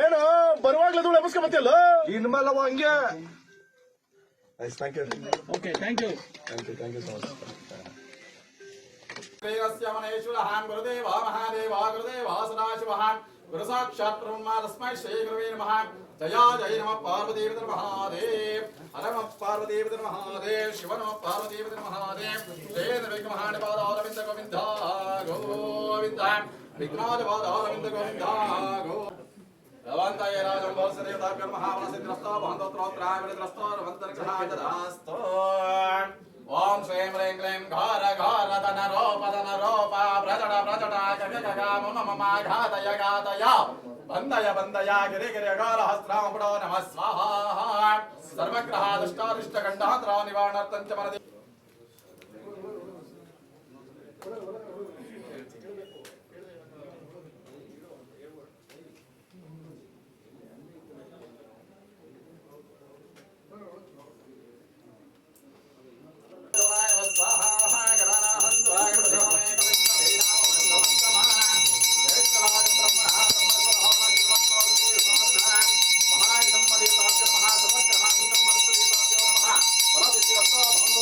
ಏನು ಬರುವಾಗ್ಲೂ ಎಬ್ಬಿಸ್ಕೊಂಬತ್ತಿಲ್ಲ ಇನ್ಮೇಲೆ ಹಂಗೆ ಥ್ಯಾಂಕ್ जया जय नमः पार्वतीपतिर्महादेव పార్వతీపతి మహాదేవ్ శివనో పార్వతీపతి మహాదేవ్ జయన విగ్రహాణ పాదారవింద గోవింద గోవింద. విఘ్నాద పాదారవింద గోవింద రవంతయ రాజం భవసదేవతాభ్య మహావనసిద్రస్తో భవంతోత్రావిరస్తో ఓం శ్రీం హ్రీం క్లీం ఘార ఘార తన రోప తన రోప ప్రజడ ప్రజడ గగ మమ ఘాతయ ఘాతయ. బందయ బందయ గిరి గిరిగాల హస్రాంబుడో నమ స్వాహ సర్వగ్రహ దుష్టారిష్టగండాంతరా నివారణార్థం చ మనది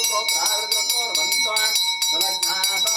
ಹಸ್ತ್ರಾಮಪಡೋ ನಮ ಸ್ವಾಹ ಸರ್ವಗ್ರಹ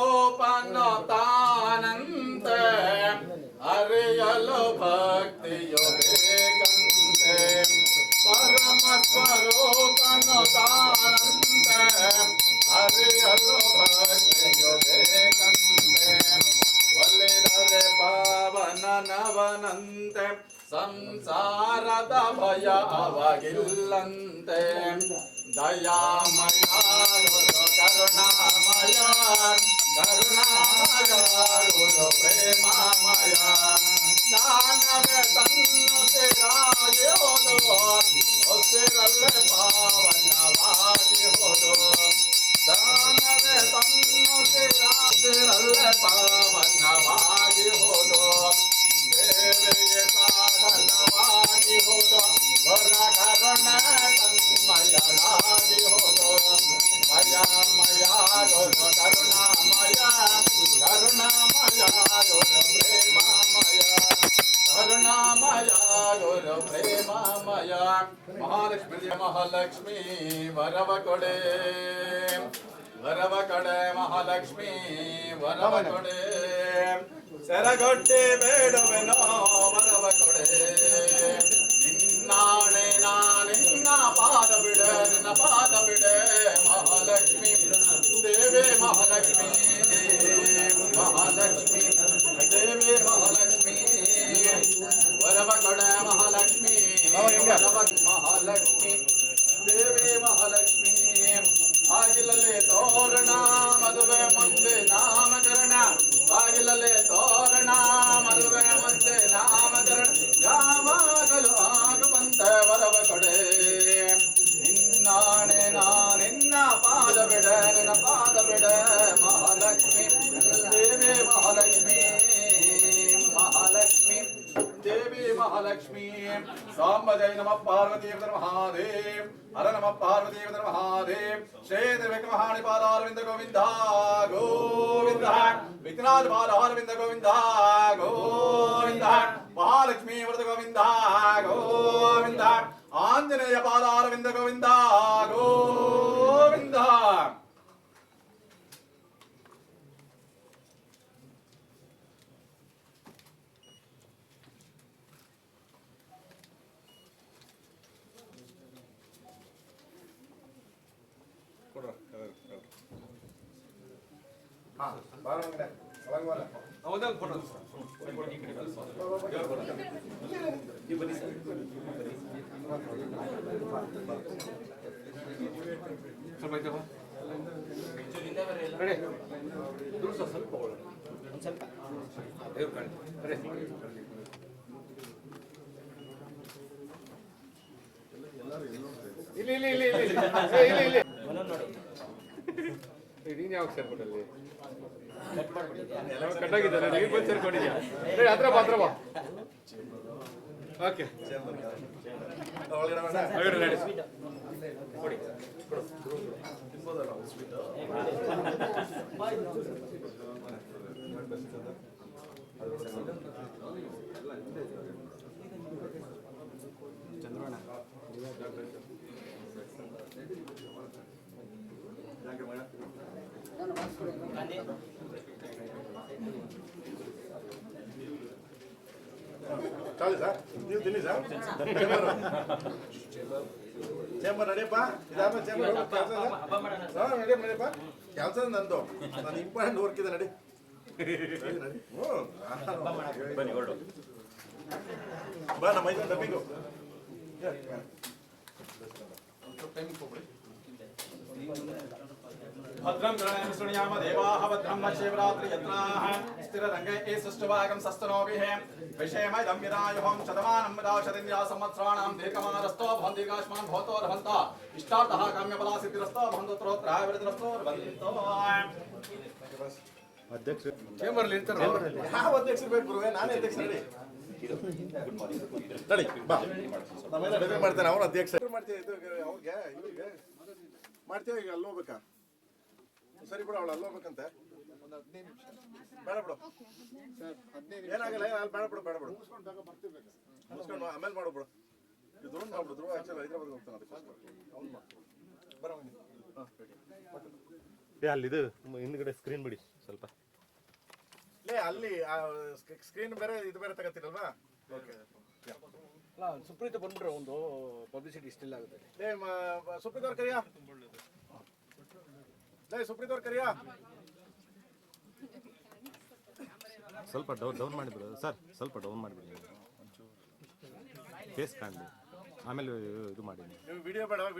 ಸಂಸಾರದ ಭಯ ಅವಗಿಲ್ಲಂತೆ ದಯಾಮಯ ಗುರು ಕರುಣಾಮಯ ಕರುಣಾಮಯ ಗುರು ಪ್ರೇಮಮಯ ಜ್ಞಾನವೇ ತನ್ನು ಸಿರಾಗಿ ಹೋದು ಹೊಸಿರಲ್ಲೇ ಪಾವನವಾಗಿ ಹೋದು ದಾನವೇ ತನ್ನು ಸಿರಾಸಿರಲ್ಲೇ ಪಾವನವಾಗಿ ಹೋದು ದೇವಿಗೆ ಸಾಧನವಾಗಿ ಹೋದು ಹೊರ ಕರುಣ ತನ್ಮಯನಾಗಿ ಹೋದು ಮಯಮಯ ಗುರು ಕರುಣಾಮಯ ಕರುಣಾಮಯ ಗುರು ಪ್ರೇಮಮಯ ಕರುಣಾಮಯ ಗುರು ಪ್ರೇಮಮಯ ಮಹಾಲಕ್ಷ್ಮಿ ಮಹಾಲಕ್ಷ್ಮಿ ವರವ ಕೊಡೆ ವರವ ಕೊಡೆ ಮಹಾಲಕ್ಷ್ಮಿ ವರವ ಕೊಡೆ ಸೆರಗೊಡ್ಡಿ ಬೇಡುವೆನೋ ವರವ ಕೊಡೆ ನಿನ್ನಾಣೆ ನಾನಿನ್ನ ಪಾದ ಬಿಡ ನಿನ್ನ ಪಾದ ಬಿಡ மகாலட்சுமி சாம்பஜய நம பார்வதி மகாதேவ் ஹர நம பார்வதி மகாதேவ் ஸ்ரேத விக்ரமஹாணி பாதாரவிந்த கோவிந்தா கோவிந்தா விக்னாத் பாதாரவிந்த கோவிந்தா கோவிந்தா மகாலட்சுமி விரத கோவிந்தா கோவிந்தா ஆஞ்சநேய பாதாரவிந்த கோவிந்தா கோவிந்தா ಸ್ವಲ್ಪ ಐತಪ್ಪ ರೆಡಿ. ದೂರ ಸ್ವಲ್ಪ ಸ್ವಲ್ಪ. ಹೋಗೋಣ. ದೇವ್ರ ಕಾಣಿ. ರೆಡಿ. ಇಲ್ಲಿ ಇಲ್ಲಿ ಇಲ್ಲಿ ಇಲ್ಲಿ. ಇಲ್ಲಿ ಇಲ್ಲಿ. ನೀನ್ ಯಾವಾಗ ಸೇರ್ಕೊಂಡಲ್ಲಿ ಕಟ್ಟಾಗಿದ್ದಾರೆ ನೀನು ಬಂದು ಬಾ ಹತ್ರ ಬಾ. ಓಕೆ ಒಳಗಡೆ ಬೇಡ ಹೊರಗಡೆ ರೆಡಿ ಕೊಡಿ ಚಾಲಿ ಸರ್ ನೀವು ತಿನ್ನಿ ಸರ್ ಚೇಂಬರ್ ಚೇಂಬರ್ ನಡೆಯಪ್ಪ ಇದಾದ ಚೇಂಬರ್ ಕೆಲಸ ಹಾಂ ನಡಿಯಪ್ಪ ನಡಿಯಪ್ಪ ಕೆಲಸ ನಂದು. ನಾನು ಇಂಪಾರ್ಟೆಂಟ್ ವರ್ಕ್ ಇದೆ ನಡಿ. ನಡಿ, ನಡಿ. ಬನ್ನಿ ಹೊರಡು. ಬಾ ನಮ್ಮ ಐದು ಡಬ್ಬಿಗೂ. भद्रं गृणेन शृणुयाम देवाः भद्रं मत्स्यवरात्रि यत्राः स्थिररङ्गे ए सृष्टभागं सस्तनोभिः विषयमयं विदायुहं शतमानं विदाशदिन्द्या संवत्सराणां दीर्घमानरस्तो भवन्तिकाश्मान् भवतो रभन्त इष्टार्थः काम्यफला सिद्धिरस्तो भवन्तोत्तराय वृद्धिरस्तो रभन्तो ಅಧ್ಯಕ್ಷ ಚೇಂಬರ್ಲಿ ಇರ್ತಾರೆ ಯಾವ ಅಧ್ಯಕ್ಷರು ಬೇಕು ಗುರುವೆ ನಾನೇ ಅಧ್ಯಕ್ಷ ನಡಿ ನಡಿ ಬಾ ನಾವೆಲ್ಲ ಡಬ್ಬಿ ಮಾಡ್ತೇನೆ ಅವ್ರ ಅಧ್ಯಕ್ಷ ಮಾಡ್ತೀವಿ ಇದು ಅವ್ರಿಗೆ ಇವ್ರಿಗೆ ಮಾಡ್ತೀವಿ ಈಗ ಅಲ್ಲಿ ಹೋಗ್ಬೇಕಾ ಸರಿ ಬಿಡು ಅವಳು ಅಲ್ಲಿ ಹೋಗ್ಬೇಕಂತೆ. ಬೇಡ ಬಿಡು. ಏನಾಗಲ್ಲ ಏನ್ ಅಲ್ಲಿ ಬೇಡ ಬಿಡು ಬೇಡ ಬಿಡು. ಮುಗಿಸ್ಕೊಂಡು ಆಮೇಲೆ ಮಾಡು ಬಿಡು. ಇದು ಧ್ರುವ ಮಾಡ್ಬಿಡು ಧ್ರುವ ಆಕ್ಚುಲಿ ಹೈದ್ರಾಬಾದ್ ಹೋಗ್ತಾನೆ ಅವ್ನು ಬರೋ ಏ ಅಲ್ಲಿದು ಹಿಂದ್ಗಡೆ ಸ್ಕ್ರೀನ್ ಬಿಡಿ ಸ್ವಲ್ಪ. ಲೇ ಅಲ್ಲಿ ಸ್ಕ್ರೀನ್ ಬೇರೆ ಇದು ಬೇರೆ ತಗತ್ತೀರಲ್ವಾ ಓಕೆ ಸುಪ್ರೀತ ಬಂದ್ಬಿಟ್ರೆ ಒಂದು ಪಬ್ಲಿಸಿಟಿ ಸ್ಟಿಲ್ ಆಗುತ್ತೆ. ಸುಪ್ರೀತ್ ಅವ್ರ ಕರಿಯಾ? ಲೇ ಸುಪ್ರೀತ್ ಅವ್ರ ಕರಿಯಾ. ಸ್ವಲ್ಪ ಡೌನ್ ಡೌನ್ ಮಾಡಿಬಿಡು ಸರ್ ಸ್ವಲ್ಪ ಡೌನ್ ಮಾಡಿಬಿಡಿ ಫೇಸ್ ಕಾಣಲಿ. ಆಮೇಲೆ ಇದು ಮಾಡಿ. ವಿಡಿಯೋ ಬೇಡ ವಿಡಿಯೋ